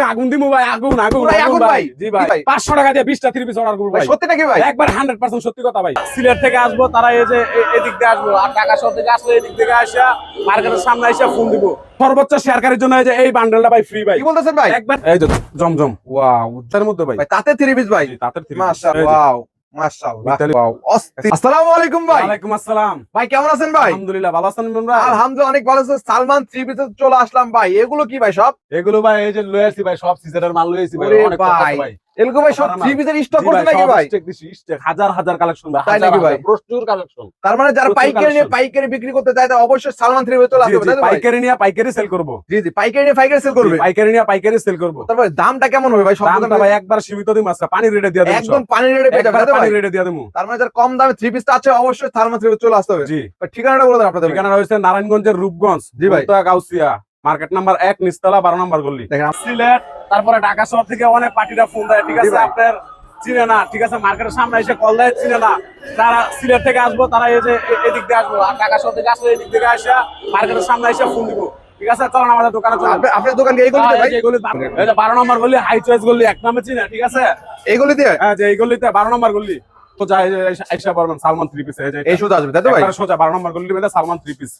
আজকে আগুন দিমু ভাই আগুন আগুন আগুন ভাই। জি ভাই জি ভাই। পাঁচশো টাকা দিয়ে বিশটা থ্রি পিস অর্ডার করব ভাই সত্যি নাকি ভাই? একবার হান্ড্রেড পার্সেন্ট সত্যি কথা ভাই। সিলেট থেকে আসব তারা এই যে এদিক দিয়ে আসব আর ঢাকা শহর থেকে আসলে এদিক থেকে আসা মার্কেটের সামনে এসে ফোন দিব। সর্বোচ্চ শেয়ারকারীর জন্য এই যে এই বান্ডেলটা ভাই ফ্রি ভাই। কি বলতেছেন ভাই? একবার এই যে জমজম। ওয়াও তার মধ্যে ভাই। তাতে থ্রি পিস ভাই। তাতে থ্রি মাশাআল্লাহ ওয়াও। মাশাআল্লাহ। ইতালি- ওয়াও অস্থির আসসালামু আলাইকুম ভাই। আসসালাম। ভাই কেমন আছেন ভাই? আলহামদুলিল্লাহ ভালো আছেন ইমরান ভাই? অনেক ভালো আছেন। সালমান থ্রি পিসে চলে আসলাম ভাই। এগুলো কি ভাই সব? এগুলো ভাই এই যে লয়েছি ভাই সব সিজনের মাল ভাই আসছি ভাই। আছে ভাই, সব থ্রি পিসের স্টক ভাই, নাকি ভাই? হাজার হাজার কালেকশন ভাই তাই নাকি ভাই? প্রচুর কালেকশন তার মানে যারা পাইকারি নিয়ে পাইকারি বিক্রি করতে চায় তারা অবশ্যই সালমান থ্রি পিসে চলে আসবে পাইকারি নিয়ে পাইকারি সেল করব। জি জি পাইকারি নিয়ে পাইকারি সেল করবে। পাইকারি নিয়ে পাইকারি সেল করব। তারপরে দামটা কেমন হবে ভাই? সব দামটা ভাই একবার সীমিত আজকে পানি রেটে দিয়ে দেবো একদম পানি রেটে পেয়ে যাবে তাই পানি রেটে দিয়ে দেবো। তার মানে যারা কম দামে থ্রি পিসটা আছে অবশ্যই সালমান থ্রি পিস চলে আসতে হবে। জি। ঠিকানাটা বলে দেন আপনাদের ঠিকানা নারায়ণগঞ্জের রূপগঞ্জ জি ভাই। গাউসিয়া মার্কেট নাম্বার এক নিস্তলা বারো নম্বর দেখেন সিলেট তারপরে ঢাকা শহর থেকে অনেক পার্টিরা ফোন দেয় ঠিক আছে। আপনার চিনে না ঠিক আছে মার্কেটের সামনে এসে কল দেয় চিনে না। তারা সিলেট থেকে আসব তারা এই যে এদিক দিয়ে আসব আর ঢাকা শহর থেকে আসলে এদিক থেকে আসে মার্কেটের সামনে এসে ফোন দিব। ঠিক আছে চলেন আমাদের দোকানে আপনার দোকান এই গলিতে হ্যাঁ, এই ভাই এই যে বারো নম্বর গলি হাই চয়েস গলি এক নামে চিনে ঠিক আছে? এই গলিতে? হ্যাঁ যে এই গলিতে বারো নম্বর গল্লি তো যাই আইসা পারবেন সালমান থ্রি পিস এই শুধু আসবে তাই তো ভাই? সোজা বারো নম্বর গল্লি মধ্যে সালমান থ্রি পিস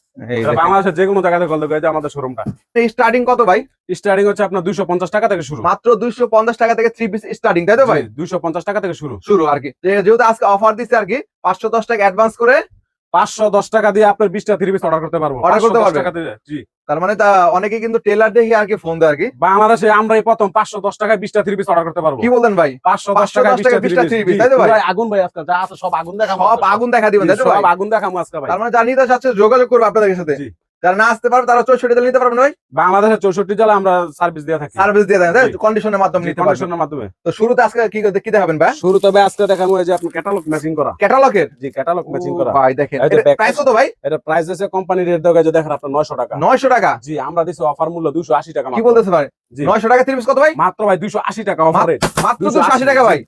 বাংলাদেশের যে কোনো জায়গাতে কল দেবে আমাদের শোরুমটা স্টার্টিং কত ভাই? স্টার্টিং হচ্ছে আপনার দুইশো পঞ্চাশ টাকা থেকে শুরু। মাত্র দুইশো পঞ্চাশ টাকা থেকে থ্রি পিস স্টার্টিং তাই তো ভাই? দুইশো পঞ্চাশ টাকা থেকে শুরু। শুরু আর কি। যেহেতু আজকে অফার দিচ্ছে আর কি পাঁচশো দশ টাকা অ্যাডভান্স করে পাঁচশো দশ টাকা দিয়ে আপনার বিশটা থ্রি পিস অর্ডার করতে পারব। Order করতে 510 পারবেন? টাকা দিয়ে, জি। তার মানে তা অনেকে কিন্তু টেলার দেখে আর কি ফোন দেয় আর কি? বাংলাদেশে আমরাই প্রথম পাঁচশো দশ টাকায় বিশটা থ্রি পিস অর্ডার করতে পারব। কি বললেন ভাই? পাঁচশো দশ টাকায় টাকায় বিশটা থ্রি পিস ভাই? আগুন ভাই আজকাল যা আছে সব আগুন দেখা সব আগুন দেখা দিবেন তাই তো ভাই? সব আগুন দেখাবো আজকে ভাই। তার মানে যোগাযোগ করব আপনাদের সাথে। জি। যারা না আসতে পারবে তারা চৌষট্টি নিতে পারবেন ভাই? বাংলাদেশের চৌষট্টি জেলা আমরা সার্ভিস দিয়ে থাকি। সার্ভিস দিয়ে জি। কন্ডিশনের মাধ্যমে নিতে কন্ডিশনের মাধ্যমে। তো শুরুতে আজকে কি কি দেখাবেন ভাই? শুরু তবে আজকে দেখাবো এই যে আপনি ক্যাটালগ ম্যাচিং করা। ক্যাটালগের জি ক্যাটালগ ম্যাচিং করা। ভাই দেখেন। back- প্রাইস কত ভাই? এটা প্রাইস আছে কোম্পানি রেট দেওয়া যে দেখেন আপনার নয়শো টাকা। নয়শো টাকা? জি আমরা দিচ্ছি অফার মূল্য দুশো আশি টাকা কি। বলতেছে ভাই? জি। নয়শো টাকা থ্রি কত ভাই? মাত্র ভাই দুইশো আশি টাকা অফার রেট মাত্র 280 দুশো আশি টাকা ভাই?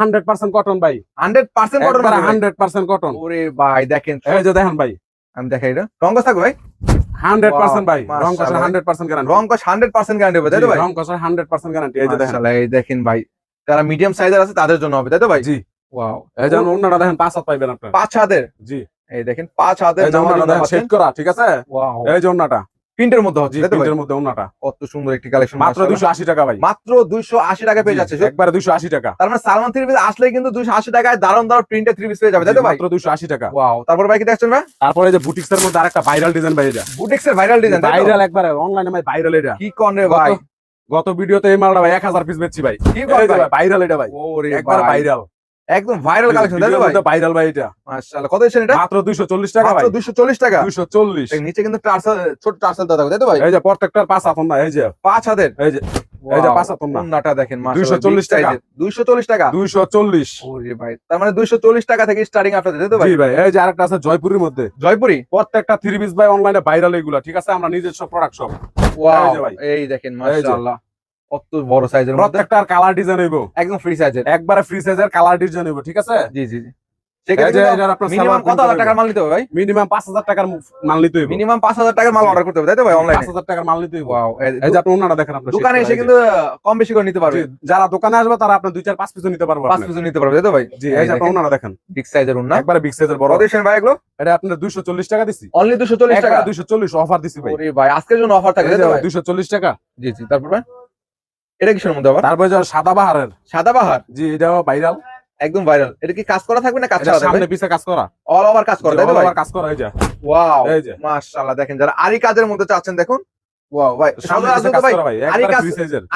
হান্ড্রেড পার্সেন্ট কটন ভাই? Hundred percent cotton hundred percent cotton ওরে ভাই দেখেন। দেখেন ভাই। আমি দেখাই এটা। রং কস থাকবে ভাই? হান্ড্রেড Wow, পার্সেন্ট ভাই। রং হান্ড্রেড পার্সেন্ট গ্যারান্টি রং কস হান্ড্রেড পার্সেন্ট গ্যারান্টি হবে তাই তো ভাই? রং হান্ড্রেড পার্সেন্ট গ্যারান্টি এই যে দেখেন। এই দেখেন ভাই। যারা মিডিয়াম সাইজের আছে তাদের জন্য হবে তাই তো ভাই? জি। ওয়াও এই যে অন্যটা দেখেন পাঁচ হাত পাইবেন আপনার। পাঁচ হাতের? জি। এই দেখেন পাঁচ হাতের সেট করা ঠিক আছে? ওয়াও এই যে অন্যটা। প্রিন্টের মধ্যে হচ্ছে প্রিন্টের মধ্যে অন্যটা কত সুন্দর একটি কালেকশন মাত্র দুশো আশি টাকা ভাই। মাত্র দুইশো আশি টাকা পেয়ে যাচ্ছে একবারে দুশো আশি টাকা। তার মানে সালমান থ্রি পিস আসলে কিন্তু দুইশো আশি টাকায় দারুণ দারুণ প্রিন্টের থ্রি পিস পেয়ে যাবে তাই তো ভাই? মাত্র দুশো আশি টাকা। ওয়াও তারপর ভাই কি দেখছেন ভাই? তারপরে এই যে বুটিক্স এর মধ্যে আরেকটা ভাইরাল ডিজাইন ভাই এটা। বুটিক্সের ভাইরাল ডিজাইন ভাইরাল একবারে অনলাইনে ভাই ভাইরাল এটা। কি কন রে ভাই? গত- ভিডিওতে এই মালটা ভাই এক হাজার পিস বেচছি ভাই। কি ভাইরাল এটা ভাই। ওরে একবার ভাই। ভাইরাল একদম ভাইরাল কালেকশন তো ভাই। ভাইরাল ভাই এটা। মাশাআল্লাহ কত দিচ্ছেন এটা? মাত্র দুইশো চল্লিশ টাকা ভাই। মাত্র দুইশো চল্লিশ টাকা? দুইশো চল্লিশ। এই নিচে কিন্তু টার্সেল ছোট টার্সেল দাদা তাই তো ভাই। এই যে প্রত্যেকটার পাঁচ না এই যে। পাঁচ হাতের? এই যে এই যে পাঁচ না। নাটা দেখেন 240 টাকা। দুইশো চল্লিশ টাকা? দুইশো চল্লিশ। ওরে ভাই তার মানে দুইশো চল্লিশ টাকা থেকে স্টার্টিং আপনাদের তো ভাই জি ভাই এই যে আরেকটা আছে জয়পুরের মধ্যে। জয়পুরি প্রত্যেকটা থ্রি পিস ভাই অনলাইনে ভাইরাল এগুলা ঠিক আছে? আমরা নিজস্ব প্রোডাক্ট সব ওয়াও এই দেখেন মাশাআল্লাহ। কত বড় সাইজের প্রত্যেকটার কালার ডিজাইন হইব। একদম ফ্রি সাইজের একবারে ফ্রি সাইজের কালার ডিজাইন হইব ঠিক আছে? জি জি জি। আপনার মিনিমাম কত হাজার টাকার মাল নিতে হবে ভাই? মিনিমাম পাঁচ হাজার টাকার মাল নিতে হইব। মিনিমাম পাঁচ হাজার টাকার মাল অর্ডার করতে হবে তাই তো ভাই অনলাইনে পাঁচ হাজার টাকার মাল নিতে হইব। এই যে আপনি ওনারা দেখেন আপনার দোকানে এসে কিন্তু কম বেশি করে নিতে পারবে। যারা দোকানে আসবে তারা আপনার দুই চার পাঁচ পিস নিতে পারব পাঁচ। পিস নিতে পারবে তাই তো ভাই? জি এই যে আপনি ওনারা দেখেন। বিগ সাইজের উন্না একবারে বিগ সাইজের বড়। ভাই এগুলো? এটা আপনার দুইশো চল্লিশ টাকা দিছি। অনলি দুশো চল্লিশ টাকা? দুইশো চল্লিশ অফার দিছি ভাই। ওরে ভাই আজকের জন্য অফার থাকে তাই তো ভাই। দুইশো চল্লিশ টাকা। জি জি তারপর ভাই? এটা কিসের মধ্যে আবার? তারপরে যে সাদা বাহারের। সাদা বাহার? জি এটা ভাইরাল একদম ভাইরাল এটা কি কাজ করা থাকবে না কাজ করা সামনে পিছে কাজ করা। অল ওভার কাজ করা ভাই over কাজ করা এই যে। ওয়াও এই যে। মাশাআল্লাহ দেখেন যারা আরি কাজের মধ্যে চাচ্ছেন দেখুন। ওয়াও ভাই সামনে কাজ করা ভাই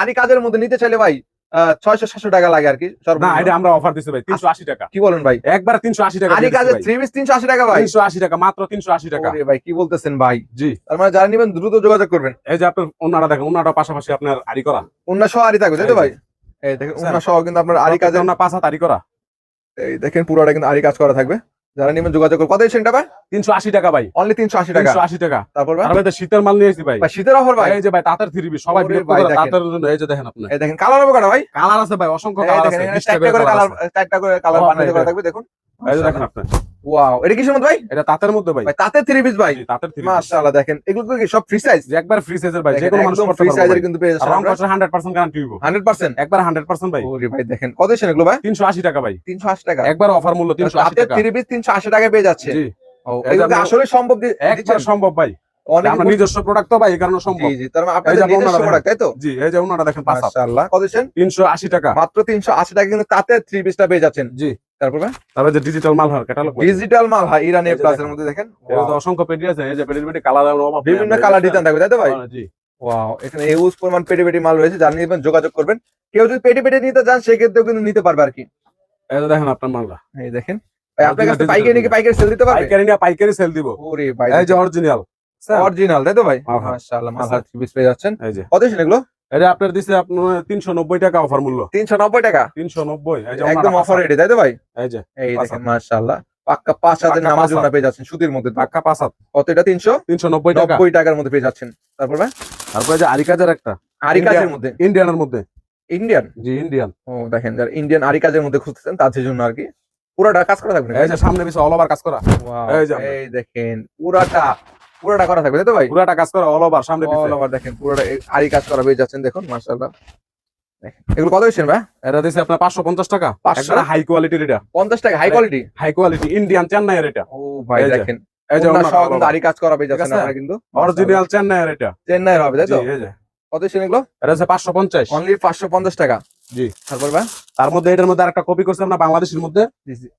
আরি কাজের মধ্যে নিতে চাইলে ভাই ছয়শো সাতশো টাকা লাগে আর কি আমরা অফার ভাই তিনশো আশি টাকা। কি বলেন ভাই? একবার তিনশো আশি টাকা থ্রি পিস তিনশো আশি টাকা ভাই। তিনশো আশি টাকা মাত্র তিনশো আশি টাকা। ভাই কি বলতেছেন ভাই? জি। তার মানে যারা নেবেন দ্রুত যোগাযোগ করবেন। এই যে আপনার ওনারা দেখেন পাশাপাশি আপনার আরি করা। অন্য সহ আরি থাকবে তাই তো ভাই? এই দেখেন অন্য সহ কিন্তু আপনার পাঁচ হাত করা। এই দেখেন পুরোটা কিন্তু আরি কাজ করা থাকবে। যারা নিবেন যোগাযোগ করুন। কত এটা ভাই? তিনশো আশি টাকা ভাই। অনলি তিনশো আশি টাকা? আশি টাকা। তারপর ভাই? শীতের মাল নিয়েছি ভাই। শীতের অফার ভাই। এই যে ভাই তাঁতের থ্রি সবাই। তাঁতের জন্য। এই যে দেখেন আপনি। দেখেন কালার হবে কটা ভাই? কালার আছে ভাই অসংখ্য কালার দেখেন আছে। এখানে 20টা চারটা করে কালার চারটা করে কালার ও, করা থাকবে দেখুন। দেখেন আপনি। ওয়াও এটা কিসের মধ্যে ভাই? এটা তাঁতের মধ্যে ভাই। ভাই তাতে থ্রি পিস ভাই। জি, তাঁতের থ্রি মাশাআল্লাহ দেখেন। এগুলো তো কি সব ফ্রি সাইজ একবার ফ্রি সাইজের ভাই যে কোনো মানুষ ফ্রি সাইজের কিন্তু পেয়ে আর যাচ্ছেন রং আমরা 100% গ্যারান্টি দিব 100% একবার 100% ভাই। ওরে ভাই দেখেন কত এগুলো ভাই? 380 টাকা ভাই। 380 টাকা। একবার অফার মূল্য 380 তাতে টাকা। থ্রি পিস 380 টাকায় পেয়ে যাচ্ছে। জি। ও আসলে সম্ভব একবার সম্ভব ভাই। আমরা নিজস্ব প্রোডাক্ট তো ভাই এই কারণে সম্ভব। জি জি তার মানে আপনাদের নিজস্ব দেখেন। প্রোডাক্ট তাই তো? জি এই যে ওনাটা দেখেন পাঁচ মাশাআল্লাহ। কত দিচ্ছেন? 380 টাকা। মাত্র 380 টাকা কিন্তু তাতে থ্রি পিসটা পেয়ে যাচ্ছেন। জি। তারপর ভাই? যে ডিজিটাল মাল ক্যাটালগ ডিজিটাল মাল ইরানি এই যে প্লাসের মধ্যে দেখেন। অসংখ্য পেটি আছে এই যে পেটির পেটি কালার বিভিন্ন কালার ডিজাইন থাকবে তাই তো ভাই? জি। ওয়াও এখানে ইউজ পরিমাণ পেটি পেটি মাল রয়েছে নিবেন যোগাযোগ করবেন। কেউ যদি পেটি পেটি নিতে চান সেক্ষেত্রেও কিন্তু নিতে পারবে আর কি। এই দেখেন আপনার মালটা। এই দেখেন। আপনার কাছে পাইকারি নাকি পাইকারি সেল দিতে পারবে? পাইকারি নিয়ে পাইকারি সেল দিব। ওরে ভাই এই যে অরিজিনাল অরিজিনাল তাই তো ভাই। মাশাআল্লাহ মাল থ্রি পিস পেয়ে যাচ্ছেন? কত এগুলো? এটা আপনার দিছে আপনার 390 টাকা অফার মূল্য। 390 টাকা? 390 এই যে একদম অফার রেটে তাই তো ভাই। এই যে এই দেখেন মাশাআল্লাহ পাক্কা পাঁচ হাজার নামাজ পেয়ে যাচ্ছেন সুতির মধ্যে। পাক্কা পাঁচ হাত। কত এটা তিনশো? 390 টাকা। নব্বই টাকার মধ্যে পেয়ে যাচ্ছেন। তারপর ভাই? তারপরে যে আরিকাজের একটা। আরিকাজের মধ্যে? ইন্ডিয়ানের মধ্যে। ইন্ডিয়ান? জি ইন্ডিয়ান। ও দেখেন যারা ইন্ডিয়ান আরিকাজের মধ্যে খুঁজতেছেন তাদের জন্য আর কি। পুরাটা কাজ করা থাকবে এই যে সামনে পিছে অল ওভার কাজ করা। এই দেখেন পুরাটা পুরাটা করা থাকবে তাই তো ভাই? পুরাটা কাজ করা অল ওভার সামনে All over দেখেন পুরোটা আরি কাজ করা পেয়ে যাচ্ছেন দেখুন দেখেন এগুলো কত দিচ্ছেন ভাই? এটা দিছে আপনার 550 টাকা। 500? একবার হাই কোয়ালিটির এটা। পঞ্চাশ টাকা high quality high quality Indian চেন্নাইয়ের এটা। ও ভাই দেখেন এই যে আরি কাজ করা পেয়ে ঠিক যাচ্ছেন আছে? কিন্তু। অরিজিনাল চেন্নাইয়ের এটা। চেন্নাই হবে তাই তো? কত দিচ্ছেন এগুলো? এটা হচ্ছে 550 অনলি পাঁচশো পঞ্চাশ টাকা। জি। তারপর ভাই তার মধ্যে এটার মধ্যে আরেকটা কপি করছে আমরা বাংলাদেশের মধ্যে।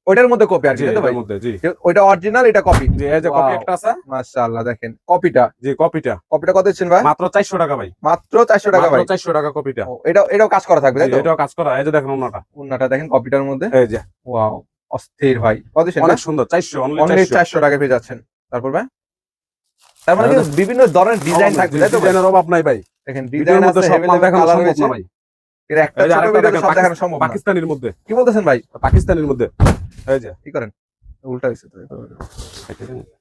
ওইটার মধ্যে কপি আর কি জি তাই ভাই? মধ্যে জি। ওইটা অরিজিনাল এটা কপি জি এই যে কপি একটা আছে। মাশাআল্লাহ দেখেন কপিটা জি কপিটা কপিটা কত দিচ্ছেন ভাই? মাত্র 400 টাকা ভাই। মাত্র চারশো টাকা মাত্র 400 টাকা কপিটা এটা এটাও কাজ করা থাকবে তাই তো? এটাও কাজ করা এই যে দেখেন দেখেন কপিটার মধ্যে। এই যে। ওয়াও অস্থির ভাই। কত দিচ্ছেন অনেক সুন্দর 400 অনলি 400 টাকা পেয়ে যাচ্ছেন। তারপর ভাই? তার মানে বিভিন্ন ধরনের ডিজাইন থাকবে তাই তো ভাই? ডিজাইনের অভাব নাই ভাই। দেখেন ডিজাইন আছে সব মাল দেখানো সম্ভব না ভাই। এর একটা ছোট ভিডিওতে সব দেখানো সম্ভব পাকিস্তানের মধ্যে। কি বলতেছেন ভাই? পাকিস্তানের মধ্যে। এই যে। কি করেন? উল্টা হয়েছে তো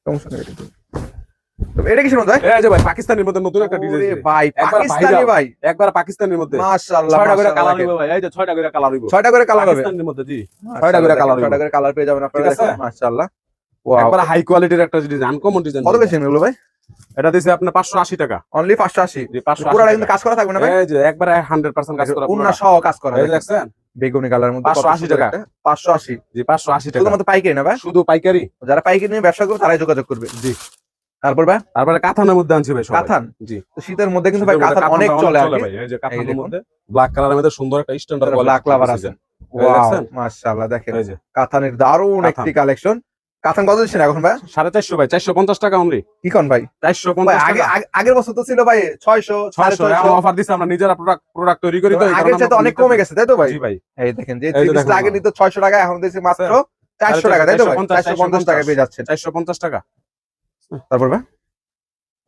সমস্যা নেই এটা তো। তো এটা কি শুনুন ভাই? এই যে ভাই পাকিস্তানের মধ্যে নতুন একটা ডিজাইন ভাই একবার পাকিস্তানি ভাই। একবার পাকিস্তানের মধ্যে। মাশাআল্লাহ ছয়টা করে কালার মাশাআল্লাহ ভাই। এই যে ছয়টা করে কালার হইব ছয়টা করে কালার হবে। পাকিস্তানের মধ্যে জি। ছয়টা করে দেখেন, ছয়টা করে কালার পেয়ে যাবেন আপনারা ঠিক মাশাআল্লাহ। একবার হাই কোয়ালিটির একটা ডিজাইন আনকমন ডিজাইন কত এগুলো ভাই? এটা দিছে আপনার 580 টাকা। অনলি 580 জি 580 পুরোটা কিন্তু কাজ করা থাকবে না ভাই? এই যে একবার 100% কাজ করা উন্না। সহ কাজ করা দেখছেন? বেগুনি কালার মধ্যে 580 টাকা। 580 জি 580 টাকা। শুধুমাত্র পাইকারি না ভাই? শুধু পাইকারি? যারা পাইকারি নিয়ে ব্যবসা করবে তারাই যোগাযোগ করবে। জি। তারপর ভাই? তারপরে কাথানের মধ্যে আনছি ভাই কাথান? জি। তো শীতের মধ্যে কিন্তু ভাই অনেক চলে এই যে মধ্যে। ব্ল্যাক কালারের মধ্যে সুন্দর একটা স্ট্যান্ডার্ড ব্ল্যাক লাভার আছে। মাশাআল্লাহ দেখেন। কাতানের দারুণ একটি কালেকশন কাতান কত দিচ্ছেন এখন ভাই? সাড়ে চারশো ভাই চারশো পঞ্চাশ টাকা অনলি কি কোন ভাই? চারশো ভাই পঞ্চাশ আগে আগের বছর তো ছিল ভাই ছয়শো ছয়শো অফার দিচ্ছে আমরা নিজেরা প্রোডাক্ট প্রোডাক্ট তৈরি করি তো আগের আমরা অনেক কমে গেছে তাই তো ভাই? ভাই। এই দেখেন যে আগে না। ছয়শো টাকা এখন দিয়েছে মাত্র চারশো টাকা তাই তো ভাই? চারশো পঞ্চাশ টাকা পেয়ে যাচ্ছেন। চারশো পঞ্চাশ টাকা। তারপর ভাই?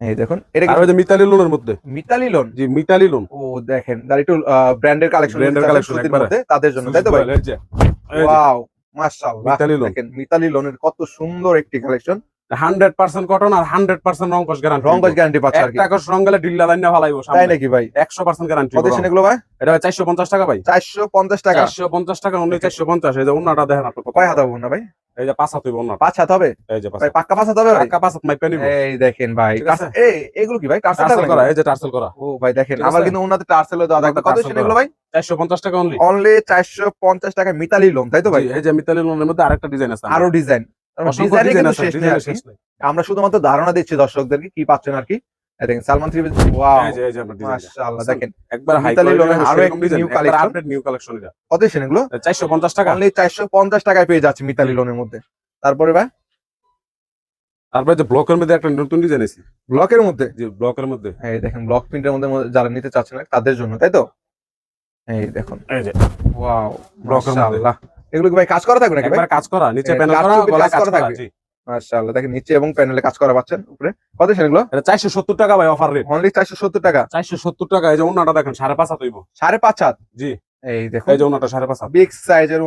এই দেখুন এটা কি যে মিতালি লোনের মধ্যে। মিতালি লোন? জি মিতালি লোন। ও দেখেন একটু ব্র্যান্ডের কালেকশন একবারে। মধ্যে তাদের জন্য তাই তো ভাই? ওয়াও মাশাআল্লাহ দেখেন মিতালি লোনের কত সুন্দর একটি কালেকশন হান্ড্রেড পার্সেন্ট কটন আর হান্ড্রেড পার্সেন্ট রঙ্কশ গ্যারান্টি গ্যারান্টি পাচ্ছে আর কি। একটা কস রং গেলে ডিল্লা দাইনা ফালাইবো তাই নাকি ভাই? একশো পার্সেন্ট গ্যারান্টি কত এগুলো ভাই? এটা চারশো পঞ্চাশ টাকা ভাই। চারশো পঞ্চাশ টাকা। চারশো পঞ্চাশ টাকা অনলি চারশো পঞ্চাশ। এই যে অন্যটা দেখেন আপনি কয় হাত না ভাই? এই যে হইব পাঁচ হবে? এই যে পাক্কা হবে পাঁচ হাত এই দেখেন ভাই? টার্সেল- এই এগুলো কি ভাই? টার্সেল টার্সেল করা এই যে টার্সেল করা। ও ভাই দেখেন আমার কিন্তু উন্নতি টার্সেলও দেওয়া থাকবে কত টার্সেল দিচ্ছেন এগুলো ভাই? চারশো পঞ্চাশ টাকা অনলি অনলি চারশো পঞ্চাশ টাকা মিতালি লোন তাই তো ভাই? এই যে মিতালি লোনের মধ্যে আরেকটা ডিজাইন আছে আরও ডিজাইন আমরা শুধুমাত্র ধারণা দিচ্ছি দর্শকদেরকে কি পাচ্ছেন আর কি। দেখেন সালমান ওয়াও মাশাআল্লাহ দেখেন। একবার হাই মিতালি লোনের আরও আরও একটি design new new collection update new collection এটা কত দিচ্ছেন এগুলো 450 টাকা। অনলি চারশো পঞ্চাশ টাকায় পেয়ে যাচ্ছে মিতালি লোনের মধ্যে। তারপরে ভাই? তারপরে যে ব্লকের মধ্যে একটা নতুন ডিজাইন আছে ব্লকের মধ্যে? যে ব্লকের মধ্যে। এই দেখেন ব্লক প্রিন্টের মধ্যে যারা নিতে চাচ্ছেন তাদের জন্য তাই তো? এই দেখুন। এই যে। ওয়াও ব্লকের মধ্যে। এগুলো কি ভাই কাজ করা থাকবে নাকি ভাই? কাজ করা নিচে প্যানেল কাজ করা থাকবে। জি মাশাআল্লাহ দেখেন নিচে এবং প্যানেলে কাজ করা পাচ্ছেন উপরে। কত এটা 470 টাকা ভাই অফার রেট অনলি চারশো সত্তর টাকা। 470 টাকা এই যে ওন্নাটা দেখেন 5.5 হাত হইব। সাড়ে পাঁচ হাত? জি। এই দেখুন। এই যে ওন্নাটা 5.5 হাত। বিগ সাইজের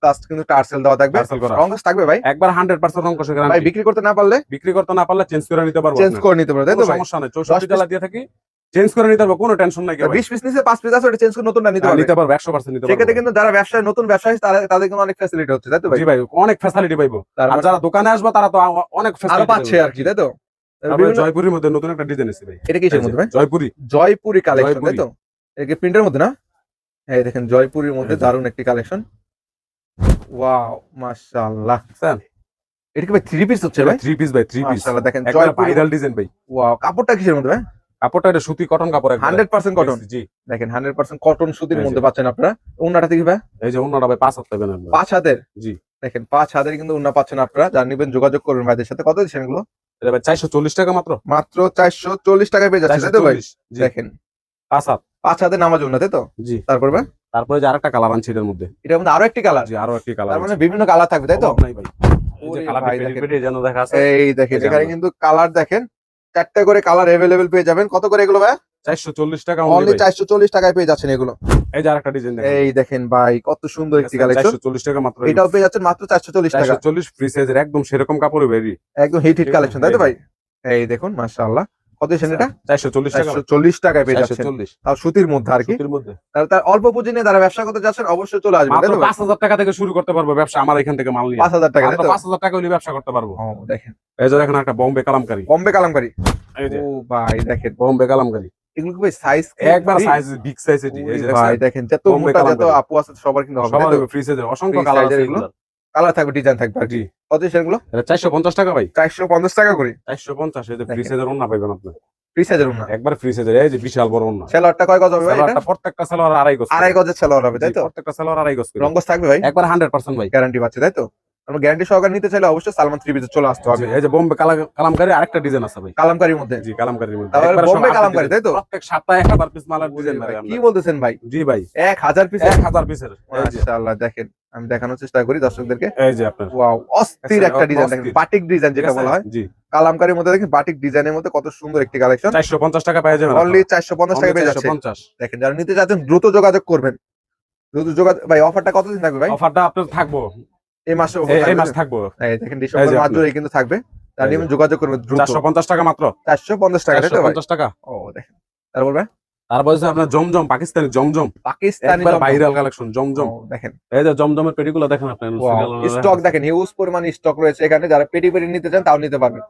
প্লাস কিন্তু টার্সেল দেওয়া থাকবে। করা। থাকবে ভাই? একবার 100% রং কষে ভাই বিক্রি করতে না পারলে? বিক্রি করতে না পারলে চেঞ্জ করে নিতে পারব চেঞ্জ করে নিতে পারবে তাই তো ভাই? সমস্যা নাই। 64 টাকা দিয়ে থাকি চেঞ্জ করে নিতে পারব কোনো টেনশন নাই বিশ পিস নিচে পাঁচ পিস আছে ওটা চেঞ্জ করে নতুনটা নিতে পারবে। নিতে পারব একশো পার্সেন্ট নিতে পারব। কিন্তু যারা ব্যবসায় নতুন ব্যবসায়ী তারা তাদের কিন্তু অনেক ফ্যাসিলিটি হচ্ছে তাই তো ভাই? ভাই অনেক ফ্যাসিলিটি পাইবো। আর মানে যারা দোকানে আসবে তারা তো অনেক আরও ফ্যাসিলিটি পাচ্ছে আর কি তাই তো? জয়পুরের মধ্যে নতুন একটা ডিজাইন এসেছে ভাই। এটা কিসের মধ্যে ভাই? জয়পুরি। জয়পুরি কালেকশন তাই তো? এটা কি প্রিন্টের মধ্যে না? এই দেখেন জয়পুরির মধ্যে দারুণ একটি কালেকশন ওয়াও মাশাআল্লাহ। স্যার। এটা কি ভাই থ্রি পিস হচ্ছে ভাই? থ্রি পিস ভাই থ্রি পিস দেখেন জয়পুরি ভাইরাল ডিজাইন ভাই। ওয়াও কাপড়টা কিসের মধ্যে ভাই? কাপড়টা এটা সুতি কটন কাপড়। হান্ড্রেড পার্সেন্ট কটন জি। দেখেন হান্ড্রেড পার্সেন্ট কটন সুতির মধ্যে পাচ্ছেন আপনারা। উন্নাটা থেকে ভাই। এই যে অন্যটা ভাই পাঁচ হাত পাবেন। পাঁচ হাতের? জি। দেখেন পাঁচ হাতের কিন্তু উন্না পাচ্ছেন আপনারা। যার নিবেন যোগাযোগ করবেন ভাইদের সাথে। কত দিচ্ছেন এগুলো? এটা ভাই চারশো চল্লিশ টাকা মাত্র। মাত্র চারশো চল্লিশ টাকায় পেয়ে যাচ্ছে তাই তো ভাই? দেখেন। পাঁচ হাত। পাঁচ হাতের নামাজ উন্না তাই তো? জি। তারপর ভাই? তারপরে যে আরেকটা কালার আনছি এটার মধ্যে। এটার মধ্যে আরও একটি কালার জি আরও একটি কালার মানে বিভিন্ন কালার থাকবে তাই তো? নাই ভাই। এই দেখেন। এখানে কিন্তু কালার দেখেন। চারটা করে কালার এভেলেবেল পেয়ে যাবেন। কত করে এগুলো ভাই টাকা অনলি টাকায় পেয়ে যাচ্ছেন এগুলো। এই যে আরেকটা ডিজাইন দেখেন। এই দেখেন ভাই কত সুন্দর একটি কালেকশন টাকা মাত্র। এটাও পেয়ে যাচ্ছেন মাত্র চারশো চল্লিশ টাকা। ফ্রি সাইজের একদম সেরকম কাপড় বেরি একদম হিট হিট কালেকশন তাই তো ভাই? এই দেখুন মাশাআল্লাহ। কত এটা? টাকা টাকায় পেয়ে যাচ্ছেন। চল্লিশ। তাও সুতির মধ্যে আর কি? সুতির মধ্যে। তার অল্প পুঁজি নিয়ে যারা ব্যবসা করতে যাচ্ছেন অবশ্যই চলে আসবেন মাত্র টাকা থেকে শুরু করতে পারব ব্যবসা আমার এখান থেকে মাল নিয়ে। টাকা তো? হলে ব্যবসা করতে পারব। ও, দেখেন। এই যে দেখেন একটা বম্বে কালামকারি। বম্বে কালামকারি। এই যে। ও ভাই দেখেন। বম্বে কালামকারি। এগুলো ভাই সাইজ একবার সাইজ বিগ সাইজ এটি। এই যে ভাই দেখেন। যত বোম্বে মোটা যত আপু আছে সবার কিন্তু হবে সবার ফ্রি সাইজের অসংখ্য কালার আছে এগুলো? কালার থাকবে ডিজাইন থাকবে আর কি। জি। কত সেগুলো চারশো পঞ্চাশ টাকা ভাই। চারশো পঞ্চাশ টাকা করে। চারশো পঞ্চাশ ফ্রি সাইজের অন্য পাইবেন আপনি। ফ্রি সাইজের না একবার ফ্রি সাইজের এই যে বিশাল বড় সেলোয়ারটা কয় গজ হবে ভাই এটা? প্রত্যেকটা সালোয়ার আড়াই গজ আড়াই গজের সেলোয়ার হবে তাই তো? প্রত্যেকটা সালোয়ার আড়াই গজ করে। থাকবে ভাই? একবার ভাই। গ্যারান্টি পাচ্ছে তাই তো? আমরা গ্যারান্টি সহকারে নিতে চাইলে অবশ্যই সালমান থ্রি পিসে চলে আসতে হবে। এই যে বোম্বে কালামকারি আরেকটা ডিজাইন আছে ভাই। কালামকারির মধ্যে? জি কালামকারির মধ্যে। তাহলে বোম্বে কালামকারি, তাই তো? প্রত্যেক সপ্তাহে এক হাজার পিস মালের ডিজাইন ভাই, কি বলতেছেন ভাই? জি ভাই। এক হাজার পিস এক হাজার পিসের মাশাআল্লাহ দেখেন। আমি দেখানোর চেষ্টা করি দর্শকদেরকে। এই যে আপনার। ওয়াও অস্থির আচ্ছা, একটা ডিজাইন দেখেন বাটিক ডিজাইন যেটা বলা হয়। জি। কালামকারির মধ্যে দেখেন বাটিক ডিজাইনের মধ্যে কত সুন্দর একটি কালেকশন চারশো পঞ্চাশ টাকা পেয়ে যাবেন অনলি চারশো পঞ্চাশ টাকা পেয়ে যাচ্ছে। পঞ্চাশ। দেখেন যারা নিতে চাচ্ছেন দ্রুত যোগাযোগ করবেন। দ্রুত যোগাযোগ ভাই অফারটা কতদিন থাকবে ভাই? অফারটা আপনার থাকব। এই মাসে এই- মাস থাকব। এই দেখেন ডিসেম্বর মাস। জুড়ে কিন্তু থাকবে। তার নিয়ে যোগাযোগ করবেন দ্রুত। চারশো পঞ্চাশ টাকা মাত্র। চারশো পঞ্চাশ টাকা তাই চারশো তো ভাই পঞ্চাশ টাকা। ও দেখেন। তারপর ভাই? তারপর হচ্ছে আপনার জমজম পাকিস্তানি জমজম। Pakistani viral collection Zamzam. দেখেন। এই যে জমজমের পেটিগুলো দেখেন স্টক দেখেন হিউজ পরিমাণ স্টক রয়েছে এখানে। যারা পেটি পেটি নিতে চান তাও নিতে পারবেন।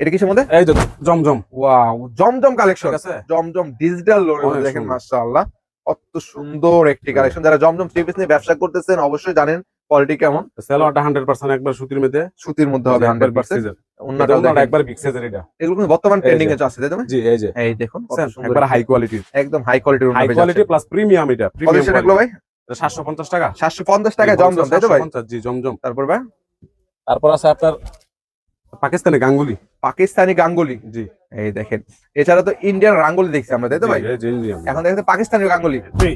এটা কিসের মধ্যে? এই যে Zamzam. Wow Zamzam collection Zamzam digital দেখেন সুন্দর। মাশাআল্লাহ। কত সুন্দর একটি কালেকশন যারা জমজম থ্রি পিস নিয়ে ব্যবসা করতেছেন অবশ্যই জানেন কোয়ালিটি কেমন? সেলোয়ারটা হান্ড্রেড পার্সেন্ট একবার সুতির মধ্যে। সুতির মধ্যে হবে একবার হান্ড্রেড big পার্সেন্ট size এর। অন্যটা একবার বিগ সাইজের এটা। এগুলো বর্তমান ট্রেন্ডিং এ আছে তাই জি এই যে। এই দেখুন একবার হাই কোয়ালিটির একদম হাই কোয়ালিটির হাই কোয়ালিটি প্লাস প্রিমিয়াম এটা প্রিমিয়াম এগুলো ভাই? সাতশো পঞ্চাশ টাকা। সাতশো পঞ্চাশ টাকা জমজম তাই তো ভাই? 750 জি জমজম। তারপর ভাই? তারপর আছে আপনার পাকিস্তানি গাঙ্গুলি। পাকিস্তানি গাঙ্গুলি। জি। এই দেখেন। এছাড়া তো ইন্ডিয়ান রাঙ্গুলি দেখছি আমরা তাই তো ভাই? যে এখন দেখেন পাকিস্তানি গাঙ্গুলি জি,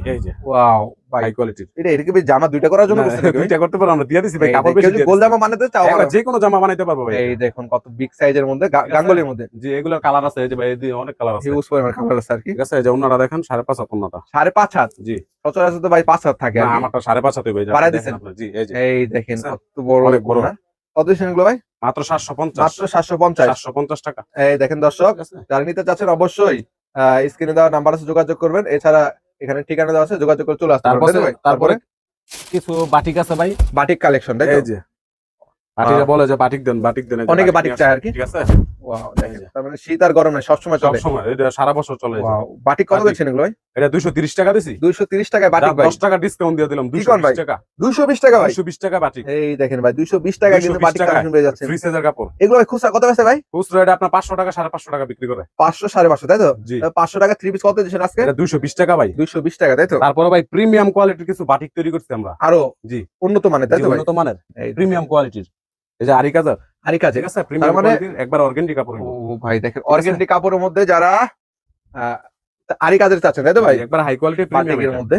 ওয়াও ভাই। হাই কোয়ালিটির এটা জামা দুইটা করার জন্য? দুইটা করতে পারো আমরা দিয়ে দিছি ভাই কাপড় বেশি কেউ যদি দিয়ে গোল দিছি। জামা বানাতে চাও একবার যে কোনো জামা বানাইতে পারব ভাই এই দেখুন কত বিগ সাইজের মধ্যে গাঙ্গুলির মধ্যে। এগুলোর কালার আছে এই যে ভাই এই অনেক কালার আছে। হিউজ পরিমাণ কালার আছে আর কি। ঠিক আছে যে অন্যটা দেখেন সাড়ে পাঁচ হাত অন্যটা। সাড়ে পাঁচ হাত? জি। সচরাচর তো ভাই হাত থাকে আমারটা ভাই জি এই যে। এই দেখেন। কত বড় অনেক বড়। কত ভাই? মাত্র সাতশো পঞ্চাশ। মাত্র সাতশো পঞ্চাশ। সাতশো পঞ্চাশ টাকা। এই দেখেন দর্শক যারা নিতে চাচ্ছেন অবশ্যই স্ক্রিনে দেওয়া নাম্বার আছে যোগাযোগ করবেন। এছাড়া এখানে ঠিকানা দেওয়া আছে যোগাযোগ করে চলে আসতে তারপরে কিছু বাটিক আছে ভাই? বাটিক কালেকশন তাই যে। বলে যে বাটিক দেন বাটিক দেন অনেকে বাটিক চায় আর কি? ঠিক আছে? ওয়াও দেখেন তার মানে শীত আর গরম নাই সবসময় সব চলে সময় এটা সারা বছর চলে ওয়াও বাটিক কত বাটিক। দিচ্ছেন এগুলো ভাই এটা দুইশো তিরিশ টাকা দিছি। দুইশো তিরিশ টাকায় বাটিক ভাই। দশ টাকা ডিসকাউন্ট দিয়ে দিলাম ভাই? টাকা। দুইশো বিশ টাকা ভাই? দুইশো বিশ টাকা বাটিক এই দেখেন ভাই দুইশো বিশ টাকা কিন্তু বাটিক কালেকশন পেয়ে যাচ্ছে। ফ্রি কাপড়। এগুলো খুচরা কত আছে ভাই? খুচরা এটা আপনার পাঁচশো টাকা সাড়ে পাঁচশো টাকা বিক্রি করে। পাঁচশো সাড়ে পাঁচশো তাই তো? জি। পাঁচশো টাকা থ্রি পিস কত দিচ্ছেন আজকে? এটা দুইশো বিশ টাকা ভাই। দুইশো বিশ টাকা তাই তো? তারপরে ভাই প্রিমিয়াম কোয়ালিটির কিছু বাটিক তৈরি করছি আমরা। আরও জি। উন্নত মানের তাই তো উন্নত মানের। প্রিমিয়াম কোয়ালিটির এই যে আরি কাজার আরি কাজে ঠিক আছে। প্রিমিয়াম মানে- কোয়ালিটির একবার অর্গেন্ডি কাপড় ও ভাই দেখেন অর্গেন্ডি কাপড়ের মধ্যে যারা আহ, আরি কাজের চাচ্ছেন তাই তো ভাই? একবার হাই কোয়ালিটি বাটিকের প্রিমিয়াম মধ্যে।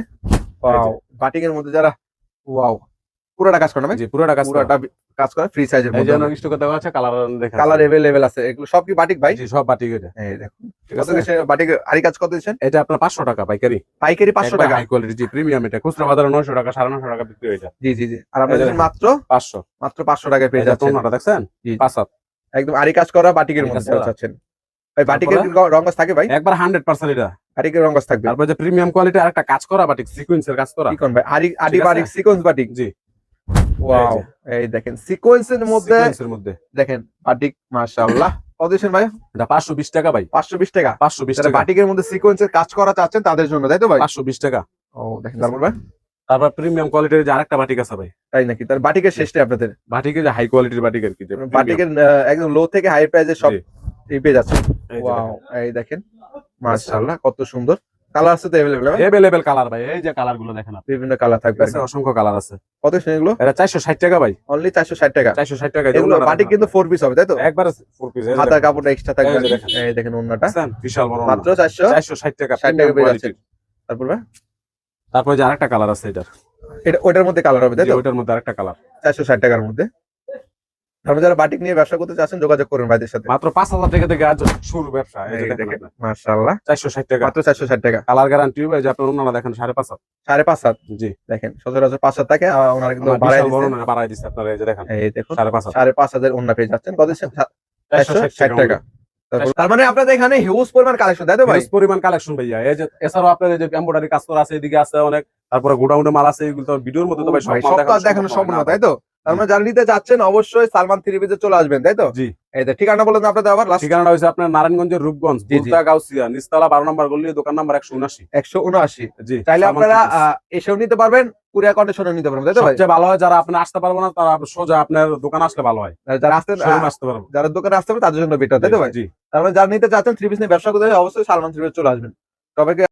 বাটিকের মধ্যে যারা ওয়াও পুরোটা কাজ করে জি পুরোটা কাজ। পুরোটা কাজ করে ফ্রি সাইজের এই যে মধ্যে। দেওয়া আছে কালার দেখা কালার এভেলেবেল আছে। এগুলো সব কি বাটিক ভাই? জি সব বাটিক এটা এই দেখুন। কত দিচ্ছে বাটিক আরি কাজ কত এটা আপনার পাঁচশো টাকা পাইকারি। পাইকারি পাঁচশো টাকা? হাই কোয়ালিটি জি প্রিমিয়াম এটা। খুচরা বাজারে নয়শো টাকা সাড়ে নশো টাকা বিক্রি হয়ে জি জি জি। আর আপনি এই যে দিচ্ছেন মাত্র? পাঁচশো। মাত্র পাঁচশো টাকায় পেয়ে যাচ্ছেন। তোমরা দেখছেন? জি। পাঁচ একদম আরি কাজ করা বাটিকের মধ্যে করা। ভাই বাটিকের রঙ্গস থাকে ভাই? একবার হান্ড্রেড পার্সেন্ট এটা। বাটিকের রঙ্গস থাকবে। তারপর যে প্রিমিয়াম কোয়ালিটি আর একটা কাজ করা বাটিক সিকুয়েন্সের কাজ করা। কি কোন ভাই? আরি আদি বাটিক সিকোয়েন্স বাটিক জি। ওয়াও এই দেখেন সিকোয়েন্সের মধ্যে সিকোয়েন্সের মধ্যে। দেখেন বাটিক মাশাআল্লাহ। কত ভাই? এটা পাঁচশো বিশ টাকা ভাই। পাঁচশো বিশ টাকা? পাঁচশো বিশ যারা টাকা। বাটিকের মধ্যে সিকোয়েন্সের কাজ করা চাচ্ছেন তাদের জন্য তাই তো ভাই? পাঁচশো বিশ টাকা। ও দেখেন তারপর ভাই? তারপর প্রিমিয়াম কোয়ালিটির যে আরেকটা বাটিক আছে ভাই। তাই নাকি? তার বাটিকের শেষটা আপনাদের। বাটিকের যে হাই কোয়ালিটির বাটিক আর কি বাটিকের একদম লো থেকে হাই প্রাইসে সব এই পেয়ে যাচ্ছে ওয়াও এই দেখেন মাশাআল্লাহ কত সুন্দর। কালার আছে তো अवेलेबल দেখেন। Available কালার ভাই এই যে কালার গুলো দেখেন আপনি বিভিন্ন কালার থাকবে আর কি। অসংখ্য কালার আছে কত শুনে এগুলো এটা চারশো ষাট টাকা ভাই অনলি চারশো ষাট টাকা চারশো ষাট টাকা এগুলো বাটিক কিন্তু ফোর পিস হবে তাই তো একবার ফোর পিস হাতার কাপড়টা এক্সট্রা থাকবে এই যে দেখেন। এই দেখেন অন্যটা বিশাল বড় মাত্র চারশো চারশো ষাট টাকা 60 টাকা premium পেয়ে quality যাচ্ছে। তারপর ভাই? তারপরে যে আরেকটা কালার আছে এটার এটা ওটার মধ্যে কালার হবে তাই যে তো ওইটার মধ্যে আরেকটা কালার চারশো ষাট টাকার মধ্যে তারপর যারা বাটিক নিয়ে ব্যবসা করতে চাচ্ছেন যোগাযোগ করুন ভাইদের সাথে। মাত্র পাঁচ হাজার টাকা থেকে আজ শুরু ব্যবসা চারশো ষাট টাকা। মাত্র চারশো ষাট টাকা। কালার গ্যারান্টি যে আপনার অন্যান্য দেখেন সাড়ে পাঁচ হাত সাড়ে পাঁচ হাত জি। দেখেন সচরাচর পাঁচ হাত থাকে ওনারা কিন্তু বাড়াই দিচ্ছে। আপনারা এই যে দেখেন। এই দেখুন সাড়ে পাঁচ সাড়ে পাঁচ হাজার অন্য পেয়ে যাচ্ছেন। কত? চারশো ষাট টাকা তার মানে আপনাদের এখানে হিউজ পরিমাণ কালেকশন তাই তো ভাই? হিউজ পরিমাণ কালেকশন ভাইয়া। এই যে এছাড়াও আপনার যে এমব্রয়ডারি কাজ করা আছে এদিকে আছে অনেক তারপরে গোডাউনে মাল আছে এগুলো তো ভিডিওর মধ্যে তো ভাই সব দেখানো সম্ভব না। তাই তো? তার মানে যারা নিতে যাচ্ছেন অবশ্যই সালমান থ্রি পিসে চলে আসবেন তাই তো? জি। এই তো ঠিকানা বলেন আপনাদের আবার লাস্ট ঠিকানাটা হচ্ছে আপনার নারায়ণগঞ্জের রূপগঞ্জ। বুলতা গাউসিয়া নিস্তালা বারো নম্বর গলি দোকান নাম্বার একশো উনাশি একশো উনআশি। জি সালমান আপনারা এসেও নিতে পারবেন কুরিয়ার কন্ডিশনে নিতে পারবেন তাই তো সবচেয়ে ভালো হয় যারা আপনি আসতে পারব না তারা সোজা আপনার দোকান আসলে ভালো হয়। যারা আসতে আসতে পারব। যারা দোকানে আসতে পারবে তাদের জন্য বেটার তাই তো ভাই? জি। তার মানে যারা নিতে চাচ্ছেন থ্রি পিস নিয়ে ব্যবসা করতে হয় অবশ্যই সালমান থ্রি পিস চলে আসবেন। সবাইকে